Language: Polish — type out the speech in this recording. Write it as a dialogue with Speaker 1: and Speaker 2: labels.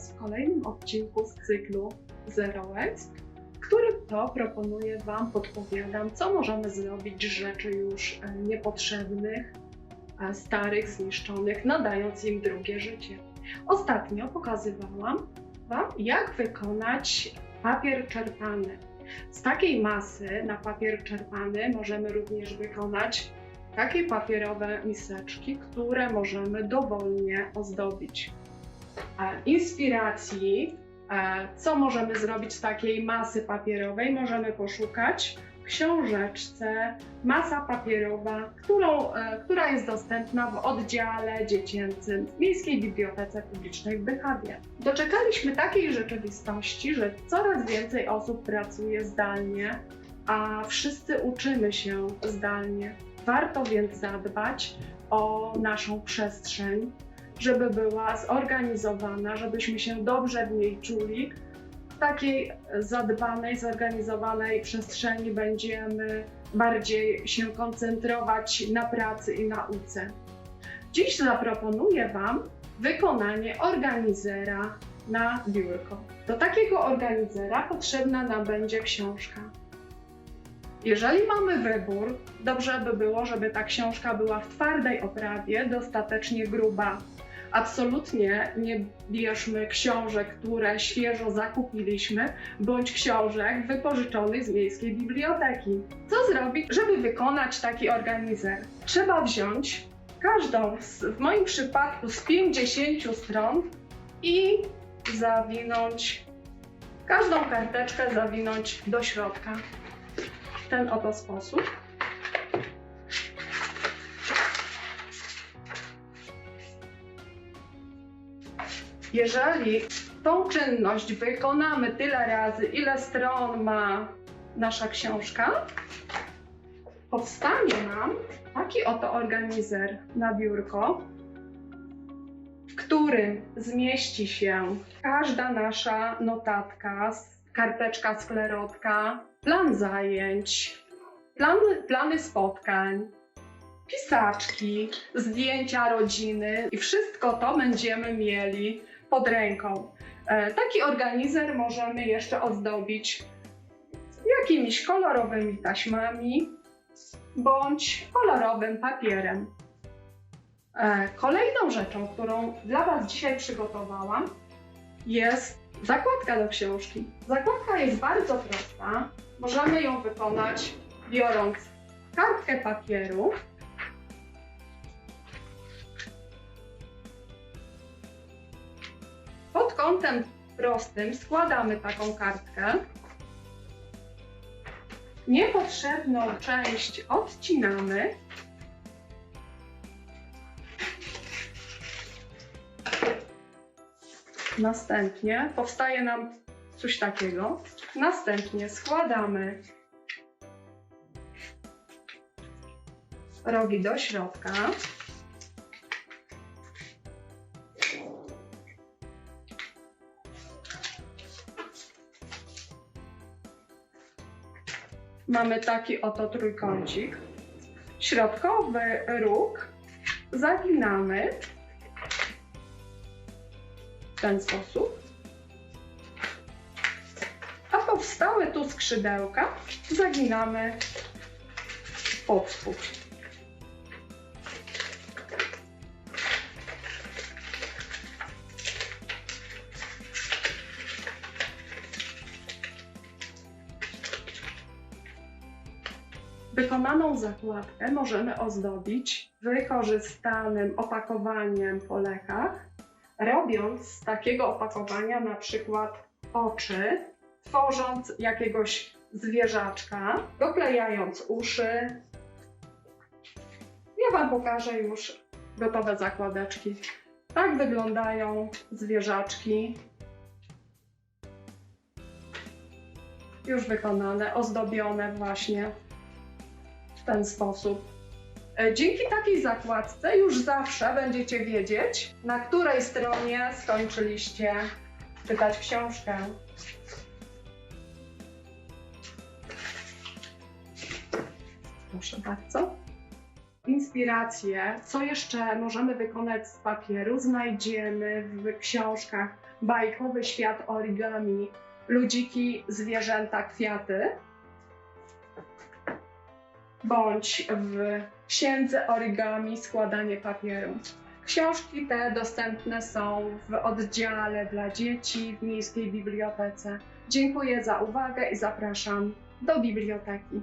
Speaker 1: Was w kolejnym odcinku z cyklu Zero Waste, w którym to proponuję Wam, podpowiadam, co możemy zrobić z rzeczy już e, niepotrzebnych, starych, zniszczonych, nadając im drugie życie. Ostatnio pokazywałam Wam, jak wykonać papier czerpany. Z takiej masy na papier czerpany możemy również wykonać takie papierowe miseczki, które możemy dowolnie ozdobić. E, Inspiracji, e, co możemy zrobić z takiej masy papierowej, możemy poszukać w książeczce Masa papierowa, którą, e, która jest dostępna w oddziale dziecięcym w Miejskiej Bibliotece Publicznej w Bychawie. Doczekaliśmy takiej rzeczywistości, że coraz więcej osób pracuje zdalnie, a wszyscy uczymy się zdalnie. Warto więc zadbać o naszą przestrzeń, żeby była zorganizowana, żebyśmy się dobrze w niej czuli. W takiej zadbanej, zorganizowanej przestrzeni będziemy bardziej się koncentrować na pracy i nauce. Dziś zaproponuję Wam wykonanie organizera na biurko. Do takiego organizera potrzebna nam będzie książka. Jeżeli mamy wybór, dobrze by było, żeby ta książka była w twardej oprawie, dostatecznie gruba. Absolutnie nie bierzmy książek, które świeżo zakupiliśmy, bądź książek wypożyczonych z miejskiej biblioteki. Co zrobić, żeby wykonać taki organizer? Trzeba wziąć każdą, z, w moim przypadku z 50 stron i zawinąć, każdą karteczkę zawinąć do środka w ten oto sposób. Jeżeli tą czynność wykonamy tyle razy, ile stron ma nasza książka, powstanie nam taki oto organizer na biurko, w którym zmieści się każda nasza notatka, karteczka sklerotka, plan zajęć, plan, plany spotkań, pisaczki, zdjęcia rodziny i wszystko to będziemy mieli pod ręką. E, Taki organizer możemy jeszcze ozdobić jakimiś kolorowymi taśmami bądź kolorowym papierem. E, Kolejną rzeczą, którą dla Was dzisiaj przygotowałam, jest zakładka do książki. Zakładka jest bardzo prosta. Możemy ją wykonać biorąc kartkę papieru, kątem prostym składamy taką kartkę. Niepotrzebną część odcinamy. Następnie powstaje nam coś takiego. Następnie składamy rogi do środka. Mamy taki oto trójkącik. Środkowy róg zaginamy w ten sposób. A powstałe tu skrzydełka zaginamy pod spód. Wykonaną zakładkę możemy ozdobić wykorzystanym opakowaniem po lekach, robiąc z takiego opakowania na przykład oczy, tworząc jakiegoś zwierzaczka, doklejając uszy. Ja Wam pokażę już gotowe zakładeczki. Tak wyglądają zwierzaczki. Już wykonane, ozdobione właśnie w ten sposób. E, Dzięki takiej zakładce już zawsze będziecie wiedzieć, na której stronie skończyliście czytać książkę. Proszę bardzo. Inspiracje, co jeszcze możemy wykonać z papieru, znajdziemy w książkach Bajkowy świat origami, ludziki, zwierzęta, kwiaty, bądź w księdze origami składanie papieru. Książki te dostępne są w oddziale dla dzieci w Miejskiej Bibliotece. Dziękuję za uwagę i zapraszam do biblioteki.